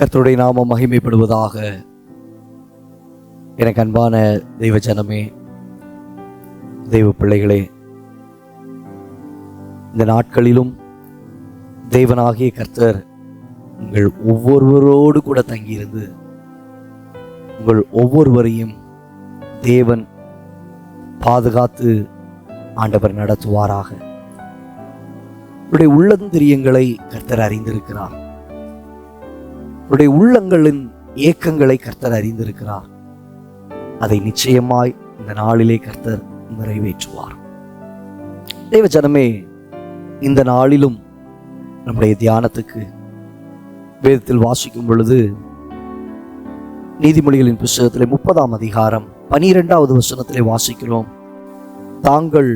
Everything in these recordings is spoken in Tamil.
கர்த்தருடைய நாமம் மகிமைப்படுவதாக எனக்கு அன்பான தெய்வ ஜனமே தெய்வ பிள்ளைகளே இந்த நாட்களிலும் தெய்வனாகிய கர்த்தர் உங்கள் ஒவ்வொருவரோடு கூட தங்கியிருந்து உங்கள் ஒவ்வொருவரையும் தேவன் பாதுகாத்து ஆண்டவர் நடத்துவாராக. உங்களுடைய உள்ளந்திரியங்களை கர்த்தர் அறிந்திருக்கிறார். உடைய உள்ளங்களின் ஏக்கங்களை கர்த்தர் அறிந்திருக்கிறார். அதை நிச்சயமாய் இந்த நாளிலே கர்த்தர் நிறைவேற்றுவார். தேவ ஜனமே இந்த நாளிலும் நம்முடைய தியானத்துக்கு வேதத்தில் வாசிக்கும் பொழுது நீதிமொழிகளின் புஸ்தகத்திலே முப்பதாம் அதிகாரம் பனிரெண்டாவது வசனத்திலே வாசிக்கிறோம். தாங்கள்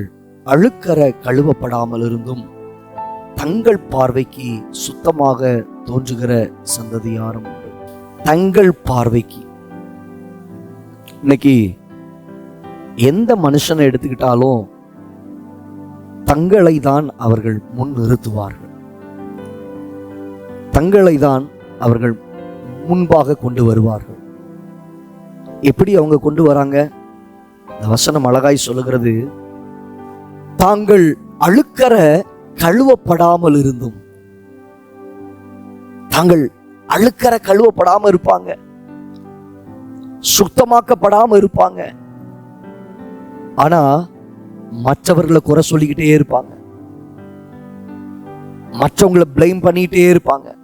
அழுக்கற கழுவப்படாமல் இருந்தும் தங்கள் பார்வைக்கு சுத்தமாக தோன்றுகிற சந்ததியாரும் உண்டு. தங்கள் பார்வைக்கு. இன்னைக்கு எந்த மனுஷனை எடுத்துக்கிட்டாலும் தங்களை தான் அவர்கள் முன் நிறுத்துவார்கள். தங்களை தான் அவர்கள் முன்பாக கொண்டு வருவார்கள். எப்படி அவங்க கொண்டு வராங்க? இந்த வசனம் அழகாய் சொல்லுகிறது. தாங்கள் அழுக்கற கழுவப்படாமல் இருந்தும் தாங்கள் அழுக்கற கழுவப்படாம இருப்பாங்க. சுத்தமாக்கப்படாம இருப்பாங்க. ஆனா மற்றவர்களை குறை சொல்லிக்கிட்டே இருப்பாங்க. மற்றவங்களை பிளைம் பண்ணிக்கிட்டே இருப்பாங்க.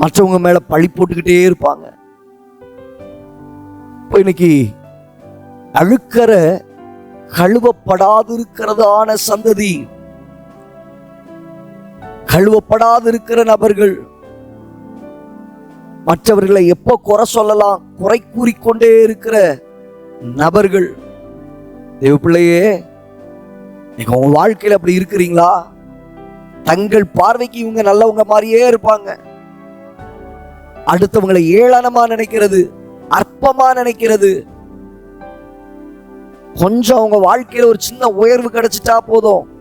மற்றவங்க மேல பழி போட்டுக்கிட்டே இருப்பாங்க. இப்போ இன்னைக்கு அழுக்கற கழுவப்படாதிருக்கிறதான சந்ததி கழுவப்படாதிருக்கிற நபர்கள். மற்றவர்களை எப்போ குறை சொல்லலாம் குறை கூறிக்கொண்டே இருக்கிற நபர்கள். தேவப்பிள்ளையே நீங்க உங்க வாழ்க்கையில் அப்படி இருக்கிறீங்களா? தங்கள் பார்வைக்கு இவங்க நல்லவங்க மாதிரியே இருப்பாங்க. அடுத்தவங்களை ஏளனமா நினைக்கிறது அற்பமா நினைக்கிறது. கொஞ்சம் அவங்க வாழ்க்கையில ஒரு சின்ன உயர்வு கிடைச்சிட்டா போதும்.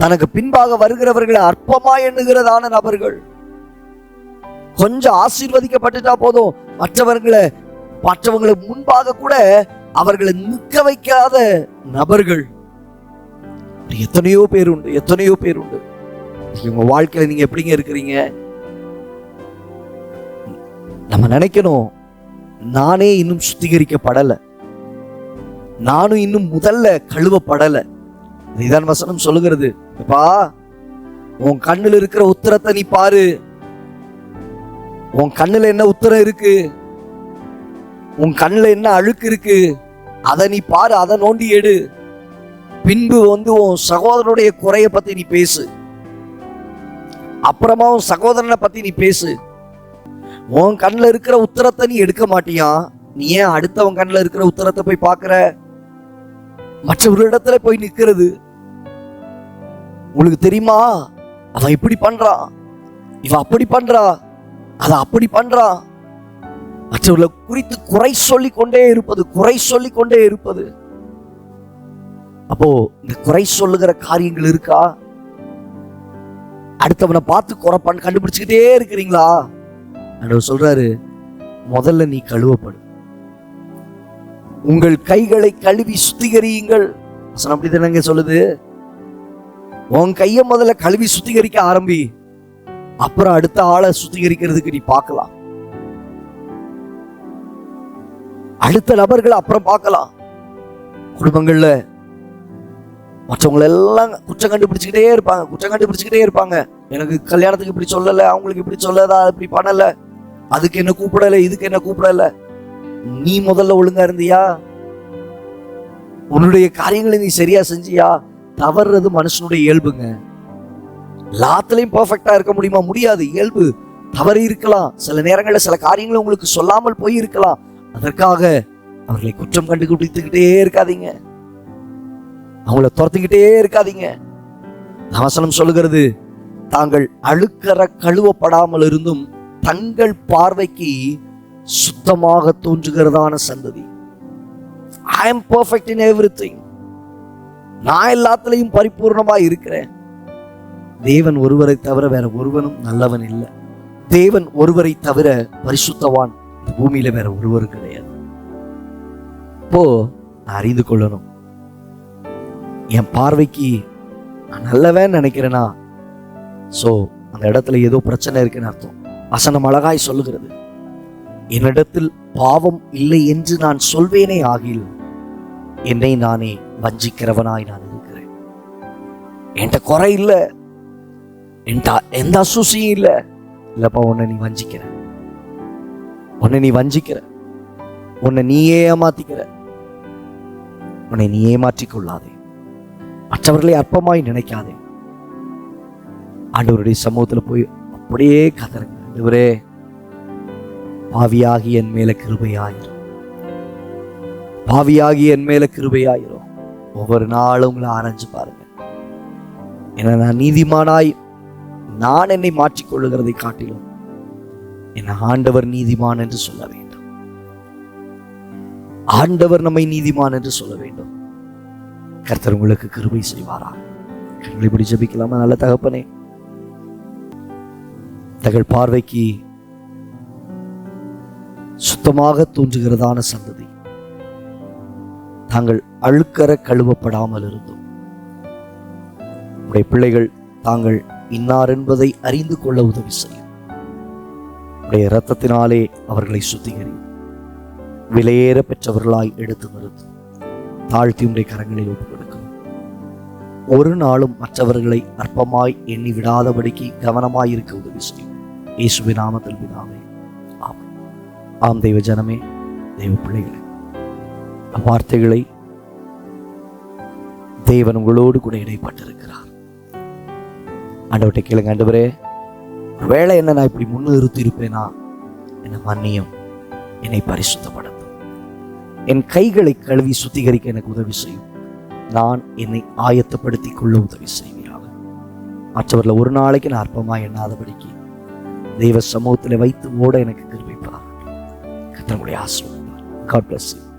தனக்கு பின்பாக வருகிறவர்களை அற்பமா எண்ணுகிறதான நபர்கள். கொஞ்சம் ஆசீர்வதிக்கப்பட்டுட்டா போதும். மற்றவர்களை மற்றவங்களை முன்பாக கூட அவர்களை நிற்க வைக்காத நபர்கள். எத்தனையோ பேர் உண்டு எத்தனையோ பேர் உண்டு. உங்க வாழ்க்கையில நீங்க எப்படிங்க இருக்கிறீங்க? நம்ம நினைக்கணும் நானே இன்னும் சுத்திகரிக்கப்படலை. நானும் இன்னும் முதல்ல கழுவப்படலை. இதான் வசனம் சொல்லுகிறது. பா உன் கண்ணுல இருக்கிற உத்தரத்தை நீ பாரு. உன் கண்ணுல என்ன உத்தரம் இருக்கு? உன் கண்ணுல என்ன அழுக்கு இருக்கு? அதை நீ பாரு அதை நோண்டி எடு. பின்பு வந்து உன் சகோதரனுடைய குறைய பத்தி நீ பேசு. அப்புறமா உன் சகோதரனை பத்தி நீ பேசு. உன் கண்ணுல இருக்கிற உத்தரத்தை நீ எடுக்க மாட்டியா? நீ ஏன் அடுத்தவன் கண்ணுல இருக்கிற உத்தரத்தை போய் பார்க்குற? மற்றவர்களிடத்துல போய் நிக்கிறது உங்களுக்கு தெரியுமா? அவன் இப்படி பண்றான். இவன் அப்படி பண்றா அத அப்படி பண்றான். மற்றவர்களை குறித்து குறை சொல்லி கொண்டே இருப்பது குறை சொல்லி கொண்டே இருப்பது. அப்போ இந்த குறை சொல்லுகிற காரியங்கள் இருக்கா? அடுத்தவனை பார்த்து குறைப்பான்னு கண்டுபிடிச்சுக்கிட்டே இருக்கிறீங்களா? ஆண்டவர் சொல்றாரு முதல்ல நீ கழுவப்படு. உங்கள் கைகளை கழுவி சுத்திகரியுங்கள். வசனம் அப்படி தானங்க சொல்லுது? உன் கையை முதல்ல கழுவி சுத்திகரிக்க ஆரம்பி. அப்புறம் அடுத்த ஆளை சுத்திகரிக்கிறதுக்கு நீ பார்க்கலாம். அடுத்த நபர்களை அப்புறம் பார்க்கலாம். குடும்பங்கள்ல மற்றவங்களை எல்லாம் குற்றம் கண்டுபிடிச்சுக்கிட்டே இருப்பாங்க. குற்றம் கண்டுபிடிச்சுக்கிட்டே இருப்பாங்க. எனக்கு கல்யாணத்துக்கு இப்படி சொல்லல அவங்களுக்கு இப்படி சொல்லதா இப்படி பண்ணல. அதுக்கு என்ன கூப்பிடல இதுக்கு என்ன கூப்பிடல. நீ முதல்ல ஒழுங்கா இருந்தியா? உன்னுடைய காரியங்களை நீ சரியா செஞ்சியா? தவறுறது மனுஷனுடைய இயல்புங்க. எல்லாத்துலயும் பெர்ஃபெக்டா இருக்க முடியுமா? முடியாது. இயல்பு. தவறு இருக்கலாம். சில நேரங்களில் சில காரியங்களை உங்களுக்கு சொல்லாமல் போய் இருக்கலாம். அதற்காக அவர்களை குற்றம் கண்டுபிடித்துக்கிட்டே இருக்காதீங்க. அவங்கள துரத்துக்கிட்டே இருக்காதீங்க. வசனம் சொல்லுகிறது தாங்கள் அழுக்கற கழுவப்படாமல் இருந்தும் தங்கள் பார்வைக்கு சுத்தமாக தோன்றுகிறதான சந்ததி. I am perfect in every நான் எல்லாத்துலயும் பரிபூர்ணமா இருக்கிறேன். தேவன் ஒருவரை தவிர வேற ஒருவனும் நல்லவன் இல்லை. தேவன் ஒருவரை தவிர பரிசுத்தவான் இந்த பூமியில வேற ஒருவரும் கிடையாது. இப்போ நான் அறிந்து கொள்ளணும். என் பார்வைக்கு நான் நல்லவன் நினைக்கிறேனா? சோ அந்த இடத்துல ஏதோ பிரச்சனை இருக்குன்னு அர்த்தம். வசனம் அழகாய் சொல்லுகிறது. என்னிடத்தில் பாவம் இல்லை என்று நான் சொல்வேனே ஆகில் என்னை நானே வஞ்சிக்கிறவனாய் நான் இருக்கிறேன். என்கிட்ட குறை இல்லை. என்கிட்ட எந்த அசூசியும் இல்லை. இல்லப்பா உன்னை நீ வஞ்சிக்கிற. உன்னை நீ வஞ்சிக்கிற. உன்னை நீயே ஏமாத்திக்கிற. உன்னை நீ ஏமாற்றிக் கொள்ளாதே மற்றவர்களை அற்பமாய் நினைக்காதே. ஆண்டவருடைய சமூகத்துல போய் அப்படியே கதறுங்க ஆண்டவரே பாவியாகி என் மேல கிருபையாயிரும். பாவியாகி என் மேல கிருபையாயிரும். ஒவ்வொரு நாளும் உங்களை ஆராய்ஞ்சு பாருங்க. ஏன்னா நான் நீதிமானாய் நான் என்னை மாற்றிக் கொள்ளுகிறதை காட்டிலும் என் ஆண்டவர் நீதிமான் என்று சொல்ல வேண்டும். ஆண்டவர் நம்மை நீதிமான் என்று சொல்ல வேண்டும். கர்த்தர் உங்களுக்கு கிருபை செய்வாரா? கண்களை இப்படி ஜபிக்கலாமா? நல்ல தகப்பனே. தங்கள் பார்வைக்கு சுத்தமாக தோன்றுகிறதான சந்ததி. தாங்கள் அழுக்கற கழுவப்படாமல் இருந்தோம். உடைய பிள்ளைகள் தாங்கள் இன்னார் என்பதை அறிந்து கொள்ள உதவி செய்யும். உடைய இரத்தத்தினாலே அவர்களை சுத்திகரி. விலையேற பெற்றவர்களாய் எடுத்து நிறுத்தும் தாழ்த்தி உடைய கரங்களில் ஒப்புக் கொடுக்கும். ஒரு நாளும் மற்றவர்களை அற்பமாய் எண்ணி விடாதபடிக்கு கவனமாய் இருக்க உதவி செய்யும். இயேசுவின் நாமத்தில் பிதாவே. ஆம் தெய்வ ஜனமே தெய்வ பிள்ளைகளே வார்த்தைகளை தேவன் உங்களோடு கூட இடைப்பட்டிருக்கிறார். ஆண்டவர்கிட்ட கேளுங்க ஆண்டவரே வேலை என்ன நான் இப்படி முன்னிறுத்தி இருப்பேனா என்னை மன்னியும் என்னை பரிசுத்தப்படுத்தும். என் கைகளை கழுவி சுத்திகரிக்க எனக்கு உதவி செய்யும். நான் என்னை ஆயத்தப்படுத்திக் கொள்ள உதவி செய்வீராக. மற்றவர்களை ஒரு நாளைக்கு நான் அற்பமாக எண்ணாதபடிக்கு தெய்வ சமூகத்தில் வைத்து ஓட எனக்கு கிருபிப்பார் கத்தருடைய ஆசிரியர் காட் பிளஸ் யூ